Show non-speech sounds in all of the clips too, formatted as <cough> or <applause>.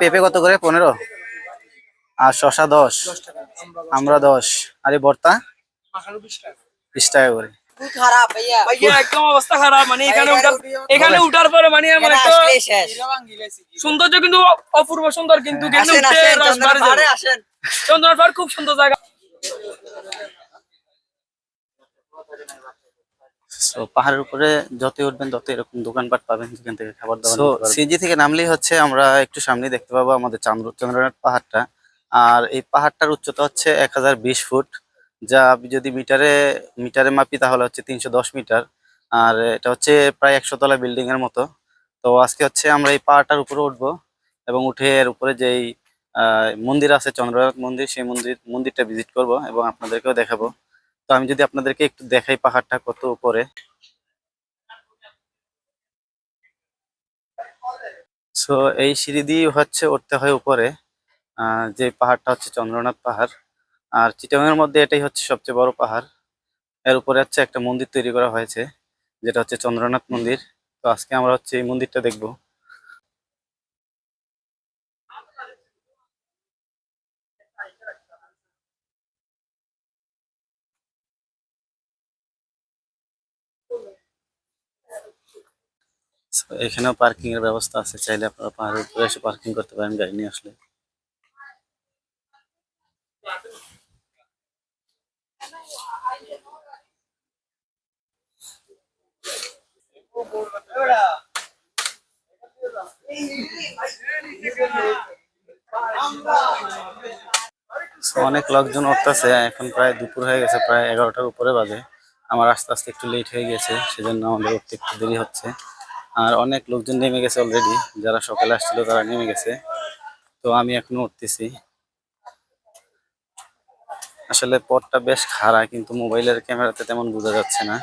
পেঁপে কত করে? পনেরো? আর শশা দশ। আমরা দশ। আর ভর্তা? বিশ টাকা করে। খারাপ ভাইয়া। ভাইয়া একদম অবস্থা খারাপ। মানে এখানে উঠার ভাই, এখানে উঠার পরে মানে আমার একটা সৌন্দর্য কিন্তু অপূর্ব সুন্দর কিন্তু চন্দ্রনাথ পাহাড় খুব সুন্দর জায়গা। তো পাহাড়ের উপরে যতই উঠবেন তত এরকম দোকানপাট পাবেন যেখান থেকে খাবার দাবার তো সিজি থেকে নামলেই হচ্ছে আমরা একটু সামনে দেখতে পাবো আমাদের চান্দ্র চন্দ্রনাথ পাহাড়টা। আর এই পাহাড়টার উচ্চতা হচ্ছে এক হাজার বিশ ফুট যা যদি মিটারে মিটারে মাপি তাহলে হচ্ছে তিনশো দশ মিটার। আর এটা হচ্ছে প্রায় একশো তলা বিল্ডিং এর মতো। তো আজকে হচ্ছে আমরা এই পাহাড়টার উপরে উঠবো এবং উঠে এর উপরে যেই আহ, মন্দির আছে চন্দ্রনাথ মন্দির সেই মন্দির মন্দিরটা ভিজিট করব এবং আপনাদেরকেও দেখাবো। তো আমি যদি আপনাদেরকে একটু দেখাই পাহাড়টা কত উপরে। সো এই সিঁড়ি দিয়ে হচ্ছে উঠতে হয় উপরে। যে পাহাড়টা হচ্ছে চন্দ্রনাথ পাহাড়। আর চিটাগাংয়ের মধ্যে এটাই হচ্ছে সবচেয়ে বড় পাহাড়। এর উপরে হচ্ছে একটা মন্দির তৈরি করা হয়েছে, যেটা হচ্ছে চন্দ্রনাথ মন্দির। তো আজকে আমরা হচ্ছে এই মন্দিরটা দেখব। এখানেও পার্কিং এর ব্যবস্থা আছে, চাইলে আপনারা পাহাড়ের উপরে এসে পার্কিং করতে পারেন গাড়ি নিয়ে আসলে। অনেক লোকজন উঠতেছে, এখন প্রায় দুপুর হয়ে গেছে, প্রায় এগারোটার উপরে বাজে। আমার আস্তে আস্তে একটু লেট হয়ে গেছে, সেজন্য আমাদের উঠতে একটু দেরি হচ্ছে। আর অনেক লোকজন নেমে গেছে অলরেডি যারা সকালে আসছিল তারা নেমে গেছে। তো আমি এখনও উঠতেছি। আসলে পথটা বেশ খাড়া, কিন্তু মোবাইলের ক্যামেরাতে তেমন বোঝা যাচ্ছে না।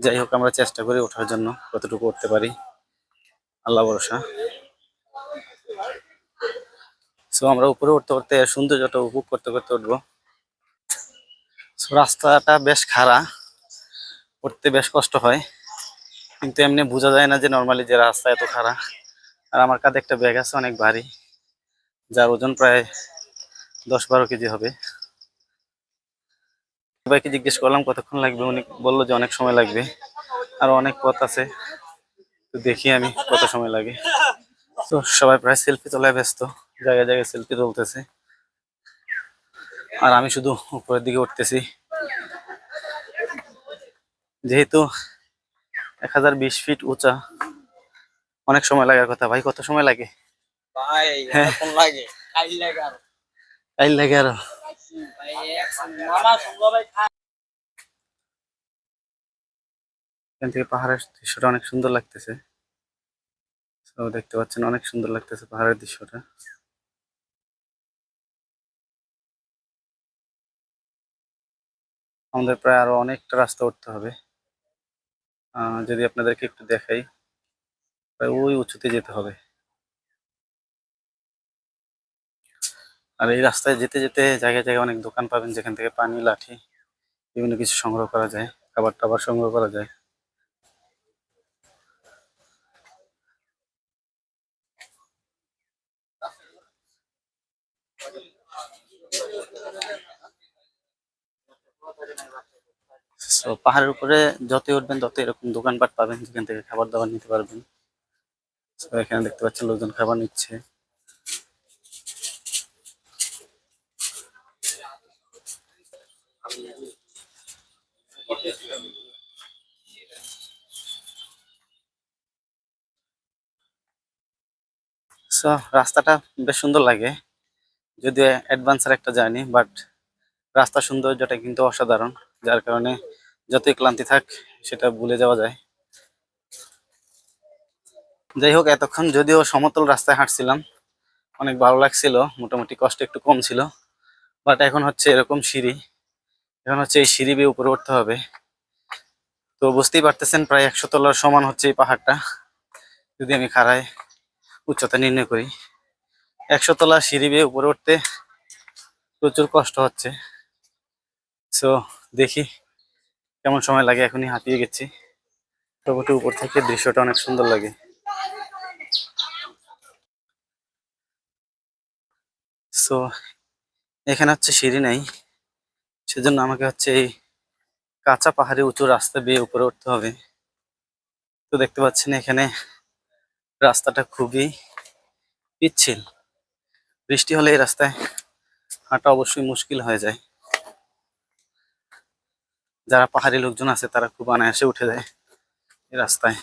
যাই হোক, আমরা চেষ্টা করি ওঠার জন্য, কতটুকু উঠতে পারি। আল্লাহ ভরসা। সো আমরা উপরে উঠতে উঠতে সৌন্দর্যটা উপভোগ করতে করতে উঠবো। রাস্তাটা বেশ খাড়া, উঠতে বেশ কষ্ট হয়। কিন্তু এমনি বোঝা যায় না যে নর্মালি যে রাস্তা এত খারাপ আর আমার কাঁধে একটা ব্যাগ আছে, অনেক ভারী। যার ওজন প্রায় দশ বারো কেজি হবে। সবাইকে জিজ্ঞেস করলাম কতক্ষণ লাগবে? উনি বলল যে অনেক সময় লাগবে। আর অনেক পথ আছে। তো দেখি আমি কত সময় লাগে। তো সবাই প্রায় সেলফি তোলায় ব্যস্ত। জায়গায় জায়গায় সেলফি তুলতেছে। আর আমি শুধু উপরের দিকে উঠতেছি। যেহেতু এক হাজার বিশ ফিট উঁচা। অনেক সময় লাগার কথা। ভাই কত সময় লাগে? ভাই হ্যাঁ। লাগে। কাই লাগে আর। এখান থেকে পাহাড়ের দৃশ্যটা অনেক সুন্দর লাগতেছে। দেখতে পাচ্ছেন অনেক সুন্দর লাগতেছে পাহাড়ের দৃশ্যটা। আমাদের প্রায় আরও অনেকটা রাস্তা উঠতে হবে। যদি আপনাদেরকে একটু দেখাই ওই উঁচুতে যেতে হবে। আর এই রাস্তায় যেতে যেতে জায়গায় জায়গায় অনেক দোকান পাবেন যেখান থেকে পানি লাঠি বিভিন্ন কিছু সংগ্রহ করা যায় খাবার টাবার সংগ্রহ করা যায়। তো পাহাড়ের উপরে যতই উঠবেন তত এরকম দোকানপাট পাবেন, যেখান থেকে খাবার দাবার নিতে পারবেন। এখানে দেখতে পাচ্ছেন লোকজন খাবার নিচ্ছে। সো রাস্তাটা বেশ সুন্দর লাগে। যদিও অ্যাডভান্সের একটা জার্নি বাট রাস্তা সৌন্দর্যটা কিন্তু অসাধারণ। যার কারণে যতই ক্লান্তি থাক, সেটা ভুলে যাওয়া যায়। যাই হোক, এতক্ষণ যদিও সমতল রাস্তায় হাঁটছিলাম, অনেক ভালো লাগছিল, মোটামুটি কষ্ট একটু কম ছিল বাট এখন হচ্ছে এরকম সিঁড়ি, এখন হচ্ছে এই সিঁড়ি বেয়ে উপরে উঠতে হবে। তো বুঝতেই পারতেছেন, প্রায় একশো তলার সমান হচ্ছে এই পাহাড়টা, যদি আমি খাড়ায় উচ্চতা নির্ণয় করি। একশো তলা সিঁড়ি বেয়ে উপরে উঠতে প্রচুর কষ্ট হচ্ছে। সো দেখি। কেমন সময় লাগে? এখনই হাঁপিয়ে গেছি। মোটামুটি উপর থেকে দৃশ্যটা অনেক সুন্দর লাগে। সো এখানে হচ্ছে সিঁড়ি নেই। সেজন্য আমাকে হচ্ছে এই কাঁচা পাহাড়ে উঁচু রাস্তা বেয়ে উপরে উঠতে হবে। তো দেখতে পাচ্ছেন এখানে রাস্তাটা খুবই পিচ্ছিল। বৃষ্টি হলে এই রাস্তায় হাঁটা অবশ্যই মুশকিল হয়ে যায়। যারা পাহাড়ি লোকজন আছে, তারা খুব অনায়াসে উঠে যায় এই রাস্তায়।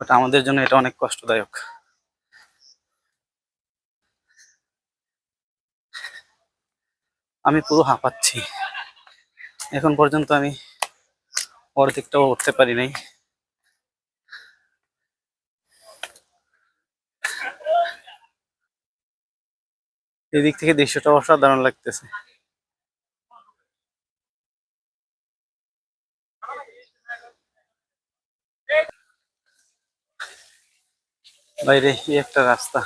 বাট আমাদের জন্য এটা অনেক কষ্টদায়ক। আমি পুরো হাঁপাচ্ছি। এখন পর্যন্ত আমি অর্ধেকটাও উঠতে পারি নাই। এদিক থেকে দৃশ্যটা অসাধারণ লাগতেছে। বাইরে কি একটা রাস্তা।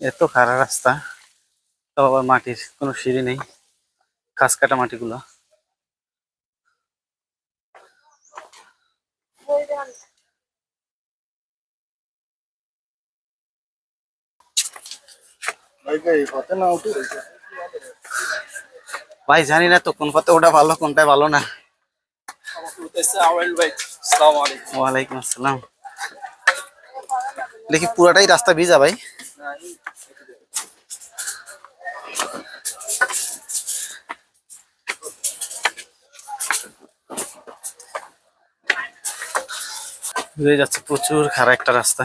এত খারাপ রাস্তা, তাও আবার মাটির কোনো সিঁড়ি নেই। খাস কাটা মাটিগুলো। ভাই, জানি না তো কোন পথে ওটা ভালো কোনটা ভালো না। ওয়ালাইকুম আসসালাম। দেখি পুরাটাই রাস্তা ভিজা, ভাই। যাচ্ছে প্রচুর খারাপ একটা রাস্তা।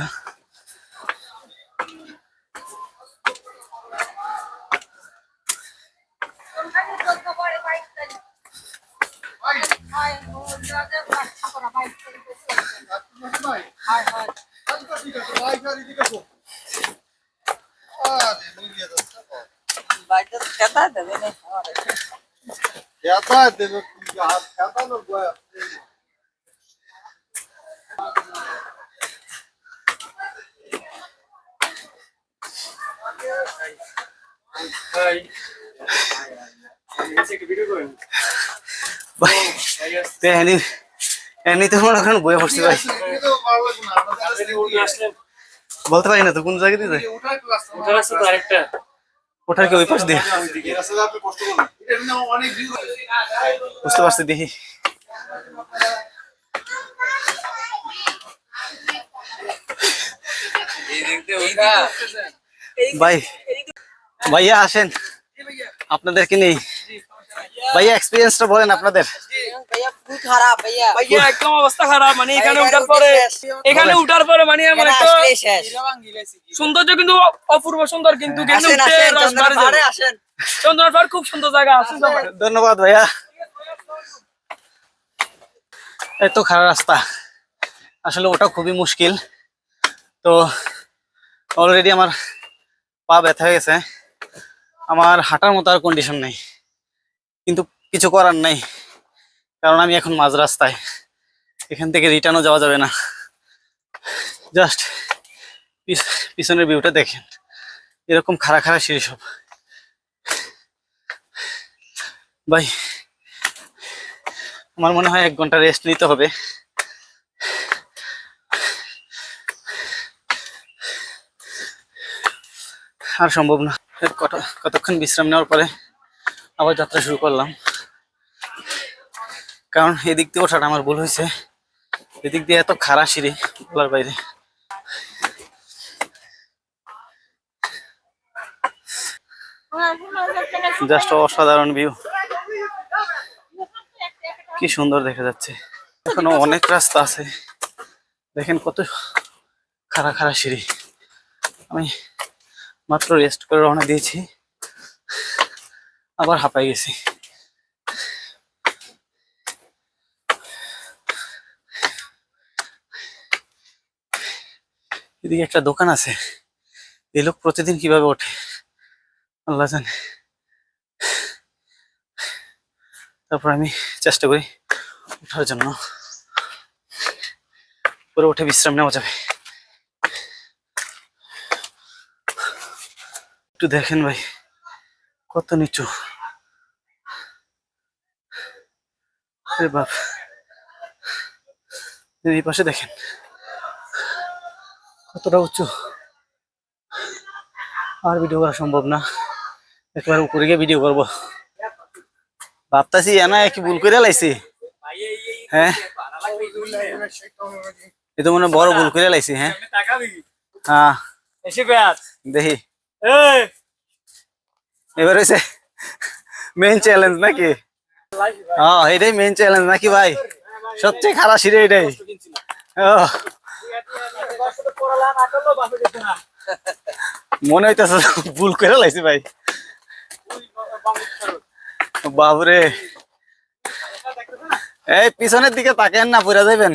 তো মনে করেন বয়ে পড়ছি ভাই। বলতে পারি না তো কোন জায়গা ওঠার কি ওই পাশ দিয়ে? বুঝতে পারছি, দেখি। ভাই, ভাইয়া আসেন। আপনাদেরকে নেই? ভাইয়া এক্সপিরিয়েন্সটা বলেন আপনাদের। খারাপ সৌন্দর্য কিন্তু অপূর্ব সুন্দর কিন্তু চন্দ্রনাথ খুব সুন্দর জায়গা ধন্যবাদ ভাইয়া। এত খারাপ রাস্তা। আসলে ওটা খুবই মুশকিল। তো অলরেডি আমার পা ব্যথা হয়ে গেছে। আমার হাঁটার মতো আর কন্ডিশন নেই। কিন্তু কিছু করার নেই। কারণ আমি এখন মাঝ রাস্তায়। এখান থেকে রিটার্নও যাওয়া যাবে না। জাস্ট পিছনের ভিউটা দেখেন। এরকম খাড়া খাড়া সিঁড়ি সব। ভাই, আমার মনে হয় এক ঘণ্টা রেস্ট নিতে হবে। আর সম্ভব না। কত- কতক্ষণ বিশ্রাম নেওয়ার পরে আবার যাত্রা শুরু করলাম। কারণ এদিক দিয়ে ওঠাটা আমার ভুল হয়েছে। এদিক দিয়ে এত খারাপ সিঁড়ি বলার বাইরে। জাস্ট অসাধারণ ভিউ কি সুন্দর দেখা যাচ্ছে। এখনও অনেক রাস্তা আছে। দেখেন কত খাড়া খাড়া সিঁড়ি আমি মাত্র রেস্ট করে রওনা দিয়েছি। আবার হাঁপাই গেছি। এদিকে একটা দোকান আছে। এই লোক প্রতিদিন কীভাবে ওঠে? আল্লাহ জানে। তারপর আমি চেষ্টা করি ওঠার জন্য। পরে উঠে বিশ্রাম নেওয়া যাবে। একটু দেখেন ভাই, কত নিচু। বাপ। এই পাশে দেখেন। কতটা উঁচু? আর ভিডিও করা সম্ভব না। একবার উপরে গিয়ে ভিডিও করব। ভাবতেছি এনা কি ভুল করে লাইছি। হ্যাঁ? এ মনে বড় ভুল করে লাইছি হ্যাঁ? হ্যাঁ। দেখি। এবার হয়েছে মেইন চ্যালেঞ্জ নাকি? হ্যাঁ এটাই মেইন চ্যালেঞ্জ নাকি ভাই? সবচেয়ে খারাপ সিঁড়ি এটাই। ও, মনে হইতেছে ভুল করে লাইছি ভাই। বাবরে এই পিছনের দিকে তাকেন না, পুরা যাবেন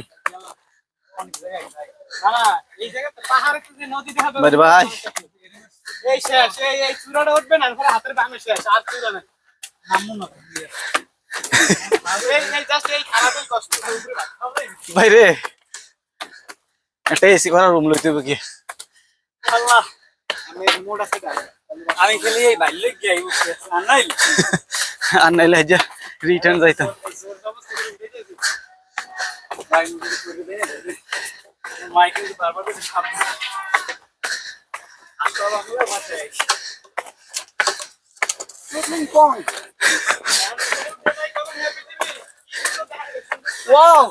ভাই রে। একটা এসি করা রুম লইতে হবে কি? আল্লাহ। আমি রিমোট আছে আমি খালি এই গিয়ে আর নাই? আর নাইলে আজ রিটার্ন যাইতাম। মাইকেল বারবার <laughs> আসলে আমি বাসায় ওয়াও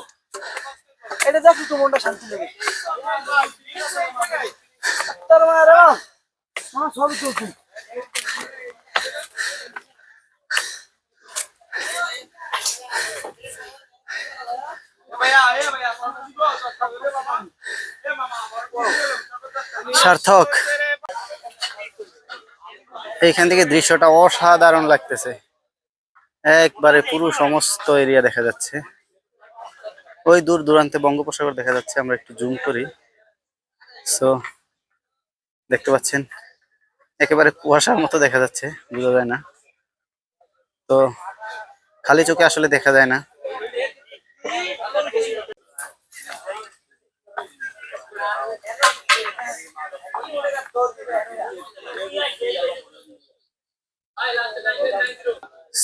এটা তো মনটা শান্তি লাগে। তার মানে রে আমার সবই চলছে। সার্থক, এইখান থেকে দৃশ্যটা অসাধারণ লাগতেছে। একবারে পুরো সমস্ত এরিয়া দেখা যাচ্ছে। ওই দূর দূরান্তে বঙ্গোপসাগর দেখা যাচ্ছে, আমরা একটু জুম করি। সো দেখতে পাচ্ছেন, একেবারে কুয়াশার মতো দেখা যাচ্ছে, বোঝা যায় না। তো, খালি চোখে আসলে দেখা যায় না।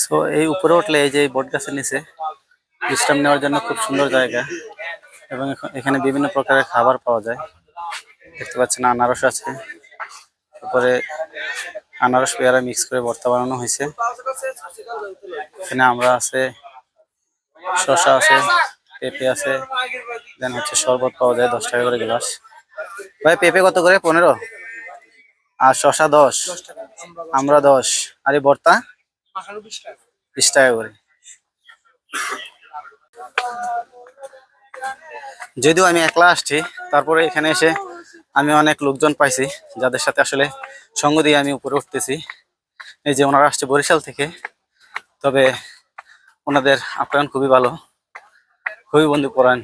সো এই উপরে উঠলে এই যে বট গাছের নিচে বিশ্রাম নেওয়ার জন্য খুব সুন্দর জায়গা। এবং এখ- এখানে বিভিন্ন প্রকারের খাবার পাওয়া যায়। দেখতে পাচ্ছেন আনারস আছে। তারপরে আনারস পেয়ারা মিক্স করে ভর্তা বানানো হয়েছে। এখানে আমরা আছে শসা আছে পেঁপে আছে দেন হচ্ছে শরবত পাওয়া যায় দশ টাকা করে গ্লাস। ভাই পেঁপে কত করে? পনেরো? আর শসা দশ। আমরা দশ। আর এই ভর্তা বিশ টাকা করে। যদিও আমি একলা আসছি, তারপরে এখানে এসে আমি অনেক লোকজন পাইছি, যাদের সাথে আসলে সঙ্গ দিয়ে আমি উপরে উঠতেছি। এই যে ওনারা আসছে বরিশাল থেকে, তবে ওনাদের আপ্যায়ন খুবই ভালো, খুবই বন্ধু পরায়ণ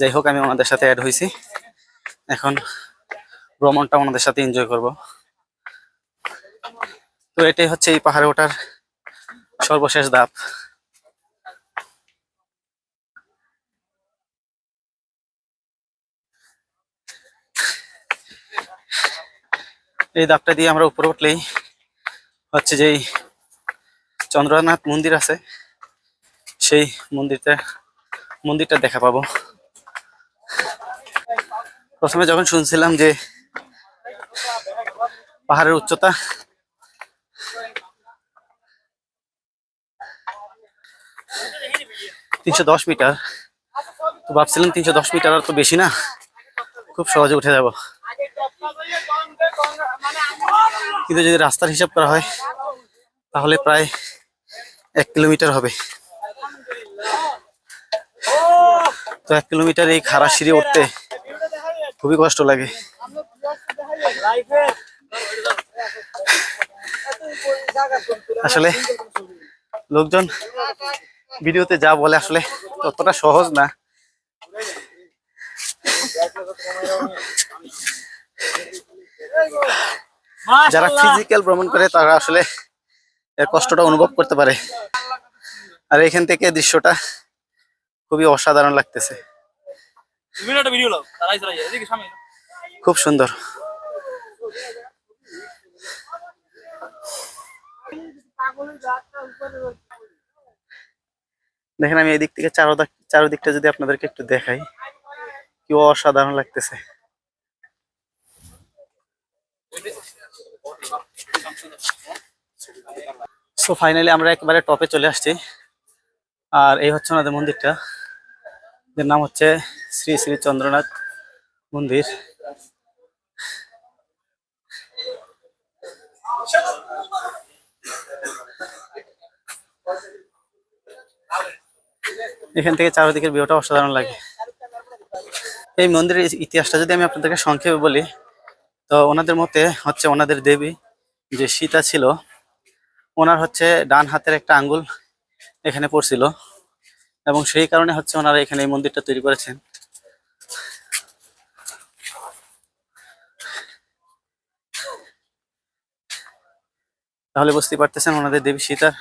যাই হোক, আমি ওনাদের সাথে অ্যাড হয়েছি এখন ভ্রমণটা ওনাদের সাথে এনজয় করব। তো এটাই হচ্ছে এই পাহাড়ে ওঠার সর্বশেষ ধাপ। এই দাগটা দিয়ে আমরা উপরে উঠলেই হচ্ছে যেই চন্দ্রনাথ মন্দির আছে। সেই মন্দিরটা মন্দিরটা দেখা পাবো। প্রথমে যখন শুনছিলাম যে পাহাড়ের উচ্চতা, তিনশো দশ মিটার, তো ভাবছিলাম তিনশো দশ মিটার আর তো বেশি না, খুব সহজে উঠে যাব। কিন্তু যদি রাস্তার হিসাব করা হয়, তাহলে প্রায় এক কিলোমিটার হবে। তো এক কিলোমিটার এই খাড়া সিঁড়ি উঠতে খুবই কষ্ট লাগে। আসলে লোকজন ভিডিওতে যা বলে আসলে ততটা সহজ না। যারা ফিজিক্যাল ভ্রমণ করে তারা আসলে এর কষ্টটা অনুভব করতে পারে। আর এখান থেকে দৃশ্যটা খুবই অসাধারণ লাগতেছে। খুব সুন্দর। দেখেন আমি এদিক থেকে চারোদিক চারোদিকটা যদি আপনাদেরকে একটু দেখাই কি অসাধারণ লাগতেছে। সো ফাইনালি আমরা একেবারে টপে চলে আসছি। আর এই হচ্ছে ওনাদের মন্দিরটা। এর নাম হচ্ছে শ্রী শ্রী চন্দ্রনাথ মন্দির। এখান থেকে চারিদিকের ভিউটা অসাধারণ লাগে। এই মন্দিরের ইতিহাসটা যদি আমি আপনাদেরকে সংক্ষেপে বলি তো ওনাদের মতে হচ্ছে ওনাদের দেবী যে সীতা ছিল, ওনার হচ্ছে ডান হাতের একটা আঙ্গুল এখানে পড়ছিল এবং সেই কারণে হচ্ছে ওনারা এখানে এই মন্দিরটা তৈরি করেছেন। তাহলে বুঝতেই পারতেছেন ওনাদের দেবী সীতার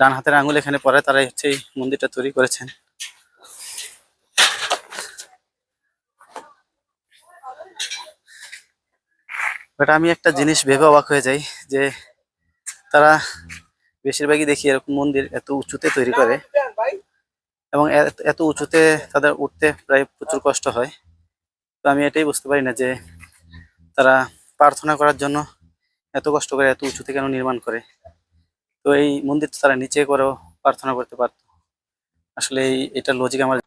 ডান হাতের আঙ্গুল এখানে পরে তারাই হচ্ছে এই মন্দিরটা তৈরি করেছেন। বাট আমি একটা জিনিস ভেবে অবাক হয়ে যাই যে তারা বেশিরভাগই দেখি এরকম মন্দির এত উঁচুতে তৈরি করে এবং এত- উঁচুতে তাদের উঠতে প্রায় প্রচুর কষ্ট হয়। তো আমি এটাই বুঝতে পারি না যে তারা প্রার্থনা করার জন্য এত কষ্ট করে এত উঁচুতে কেন নির্মাণ করে। তো এই মন্দির তারা নিচে করেও প্রার্থনা করতে পারতো। আসলে এটা লজিক আমার